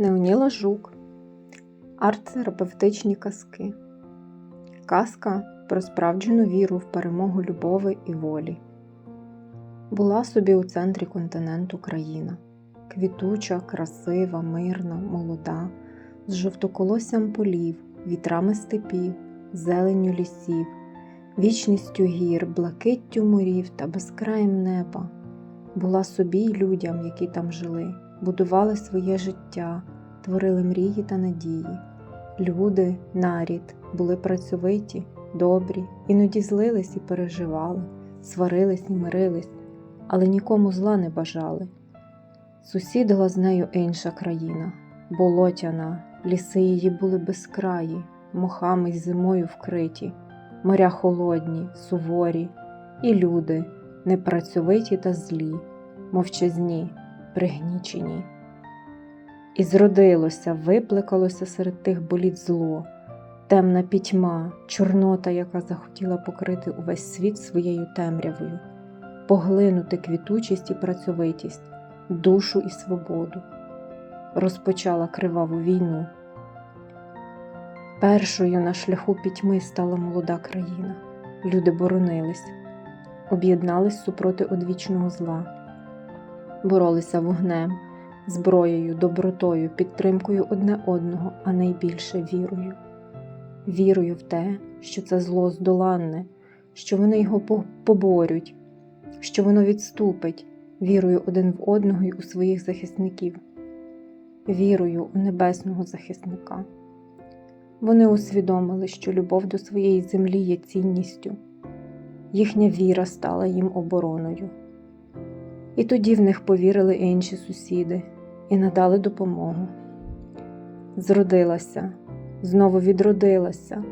Неоніла Жук. Арт-терапевтичні казки. Казка про справджену віру в перемогу любови і волі. Була собі у центрі континенту країна. Квітуча, красива, мирна, молода, з жовтоколоссям полів, вітрами степів, зеленню лісів, вічністю гір, блакиттю морів та безкраєм неба. Була собі й людям, які там жили будували своє життя, творили мрії та надії. Люди, нарід, були працьовиті, добрі, іноді злились і переживали, сварились і мирились, але нікому зла не бажали. Сусідила з нею інша країна, болотяна, ліси її були безкраї, мохами й зимою вкриті, моря холодні, суворі, і люди непрацьовиті та злі, мовчазні, пригнічені. І зродилося, виплекалося серед тих боліт зло, темна пітьма, чорнота, яка захотіла покрити увесь світ своєю темрявою, поглинути квітучість і працьовитість, душу і свободу, розпочала криваву війну. Першою на шляху пітьми стала молода країна. Люди боронились, об'єднались супроти одвічного зла боролися вогнем, зброєю, добротою, підтримкою одне одного, а найбільше вірою. Вірою в те, що це зло здоланне, що вони його поборють, що воно відступить, вірою один в одного й у своїх захисників, вірою у небесного захисника. Вони усвідомили, що любов до своєї землі є цінністю, їхня віра стала їм обороною. І тоді в них повірили інші сусіди і надали допомогу. Зродилася, знову відродилася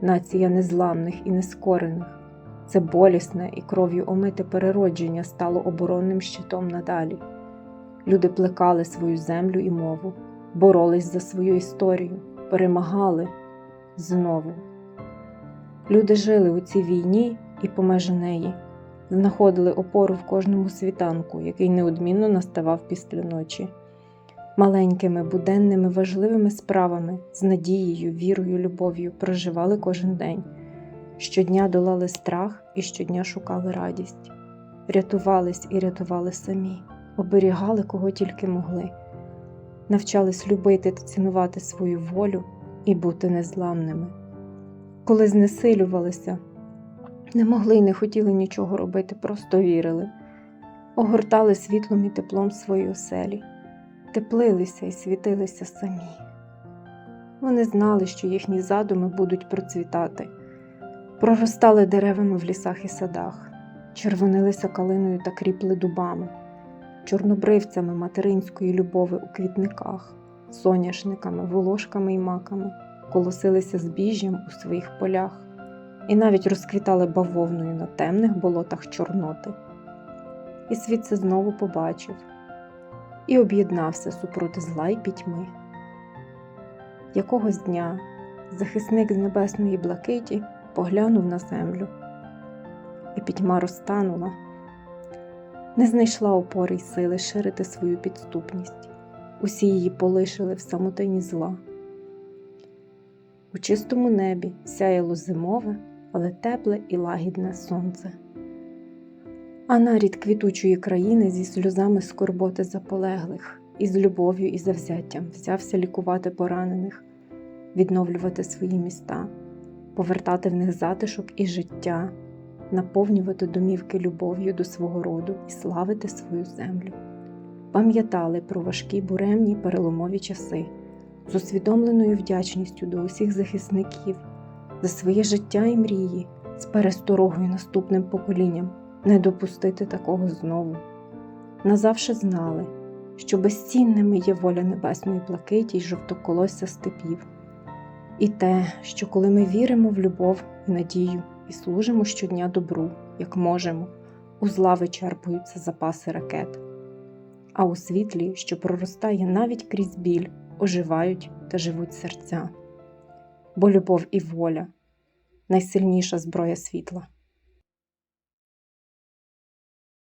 нація незламних і нескорених. Це болісне і кров'ю омите переродження стало оборонним щитом надалі. Люди плекали свою землю і мову, боролись за свою історію, перемагали знову. Люди жили у цій війні і помеж неї знаходили опору в кожному світанку, який неодмінно наставав після ночі. Маленькими, буденними, важливими справами, з надією, вірою, любов'ю проживали кожен день. Щодня долали страх і щодня шукали радість, рятувались і рятували самі, оберігали кого тільки могли, навчались любити та цінувати свою волю і бути незламними. Коли знесилювалися, не могли й не хотіли нічого робити, просто вірили, огортали світлом і теплом свої оселі, теплилися і світилися самі. Вони знали, що їхні задуми будуть процвітати, проростали деревами в лісах і садах, червонилися калиною та кріпли дубами, чорнобривцями материнської любови у квітниках, соняшниками, волошками й маками, колосилися збіжжям у своїх полях і навіть розквітали бавовною на темних болотах Чорноти. І світ це знову побачив і об'єднався супроти зла й пітьми. Якогось дня захисник з небесної блакиті поглянув на землю, і пітьма розтанула, не знайшла опори й сили ширити свою підступність. Усі її полишили в самотині зла. У чистому небі сяяло зимове але тепле і лагідне сонце. А нарід квітучої країни зі сльозами скорботи заполеглих, і з любов'ю і завзяттям взявся лікувати поранених, відновлювати свої міста, повертати в них затишок і життя, наповнювати домівки любов'ю до свого роду і славити свою землю. Пам'ятали про важкі буремні переломові часи з усвідомленою вдячністю до усіх захисників за своє життя і мрії з пересторогою наступним поколінням не допустити такого знову. Назавше знали, що безцінними є воля небесної блакиті й жовтоколосся степів, і те, що коли ми віримо в любов і надію і служимо щодня добру, як можемо, у зла вичерпуються запаси ракет, а у світлі, що проростає навіть крізь біль, оживають та живуть серця бо любов і воля найсильніша зброя світла.